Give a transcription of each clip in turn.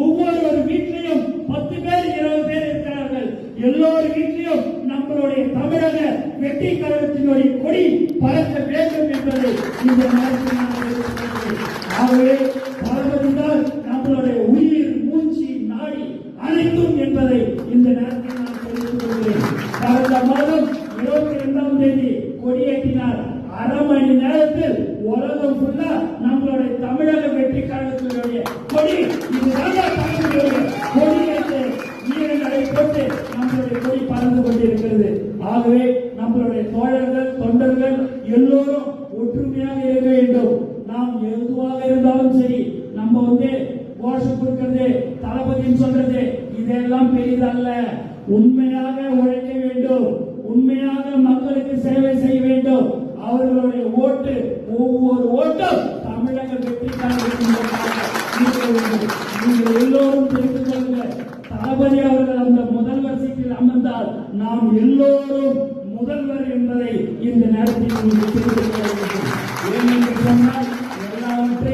ஒவ்வொரு வீட்டிலையும் பத்து பேர் இருபது பேர் இருக்கிறார்கள். எல்லோரு வீட்டிலையும் நம்மளுடைய தமிழக வெற்றி கழகத்தினுடைய கொடி பறக்க வேண்டும் என்பது இந்த ஆகவே பறப்பதுதான் நம்மளுடைய உயிர் மூச்சு நாடி அனைத்தும் என்பதை இந்த நேரத்தில் உண்மையாக இருக்க வேண்டும். நாம் எதுவாக இருந்தாலும் சரி நம்ம வந்து கோஷம் கொடுக்கிறது தளபதின்னு சொல்றது இதெல்லாம் பெரிதல்ல. உண்மையாக உழைக்க வேண்டும். உண்மையாக மக்களுக்கு சேவை செய்ய வேண்டும். அவர்களுடைய ஓட்டு ஒவ்வொரு ஓட்டும் தமிழக வெற்றிக்காக நீங்கள் எல்லோரும் தெரிந்து கொள்ளுங்க தளபதி அவர்கள் அந்த முதல்வர் சீட்டில் அமர்ந்தால் நாம் எல்லோரும் முதல்வர் என்பதை இந்த நேரத்தில் நீங்கள் தெரிந்து கொள்ள வேண்டும்.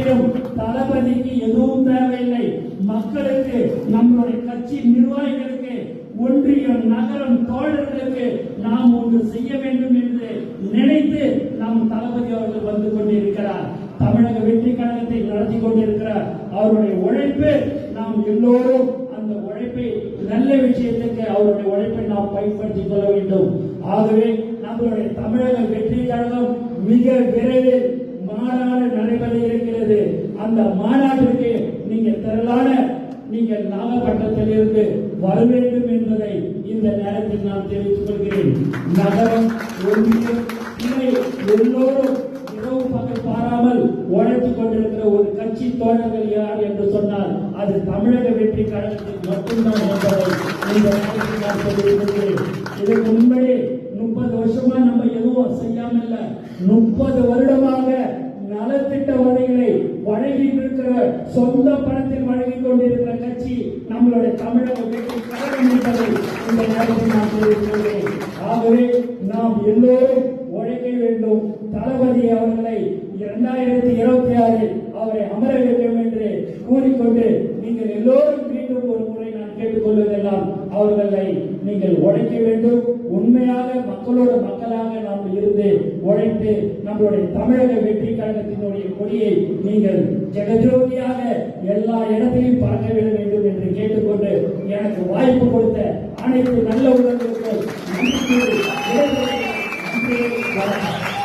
எல்லாவற்றையும் தளபதிக்கு எதுவும் தேவையில்லை. மக்களுக்கு நம்மளுடைய கட்சி நிர்வாகிகளுக்கு ஒன்றியம் நகரம் தோழர்களுக்கு நாம் ஒன்று செய்ய வேண்டும் என்று நினைத்து நம் தளபதி அவர்கள் வந்து கொண்டிருக்கிறார். தமிழக வெற்றி கழகத்தை நடத்தி கொண்டிருக்கிறார். அவருடைய உழைப்பு நாம் எல்லோரும் அந்த உழைப்பை நல்ல விஷயத்துக்கு அவருடைய உழைப்பை நாம் பயன்படுத்திக் கொள்ள வேண்டும். ஆகவே நம்மளுடைய தமிழக வெற்றி கழகம் மிக விரைவில் மாநாடு நடைபெற இருக்கிறது. அந்த மாநாட்டிற்கு நீங்க திரளான நீங்கள் நாகப்பட்டத்தில் இருந்து வர வேண்டும் என்பதை இந்த நேரத்தில் நான் தெரிவித்துக் கொள்கிறேன். நகரம் ஒன்றியம் எல்லோரும் இரவு பாராமல் உழைத்துக் கொண்டிருக்கிற ஒரு கட்சி தோழர்கள் யார் என்று சொன்னால் அது தமிழக வெற்றி கழகத்தில் மட்டும்தான் என்பதை இந்த நேரத்தில் நான் சொல்லியிருக்கிறேன் இதற்கு முன்பே முப்பது வருஷமா நம்ம எதுவும் செய்யாமல் முப்பது வருஷம் நாங்கள் சொந்த பணத்தில் வழங்கி கொண்டிருக்கிற கட்சி நம்மளுடைய தமிழக வெற்றி கழகம் என்பதை இந்த நேரத்தில் நான் தெரிவித்துள்ளேன் ஆகவே நாம் எல்லோரும் உழைக்க வேண்டும். தளபதி அவர்களை இரண்டாயிரத்தி இருபத்தி ஆறில் அவரை அமர வேண்டும் என்று கூறிக்கொண்டு நீங்கள் எல்லோரும் மீண்டும் ஒரு முறை நான் அவர்களை நீங்கள் உழைக்க வேண்டும். உண்மையாக மக்களோட மக்களாக நாம் இருந்து உழைத்து நம்மளுடைய தமிழக வெற்றி கழகத்தினுடைய கொடியை நீங்கள் ஜெகஜோதியாக எல்லா இடத்திலும் பறக்க விட வேண்டும் என்று கேட்டுக்கொண்டு எனக்கு வாய்ப்பு கொடுத்த அனைத்து நல்ல உடல்களுக்கும் நன்றி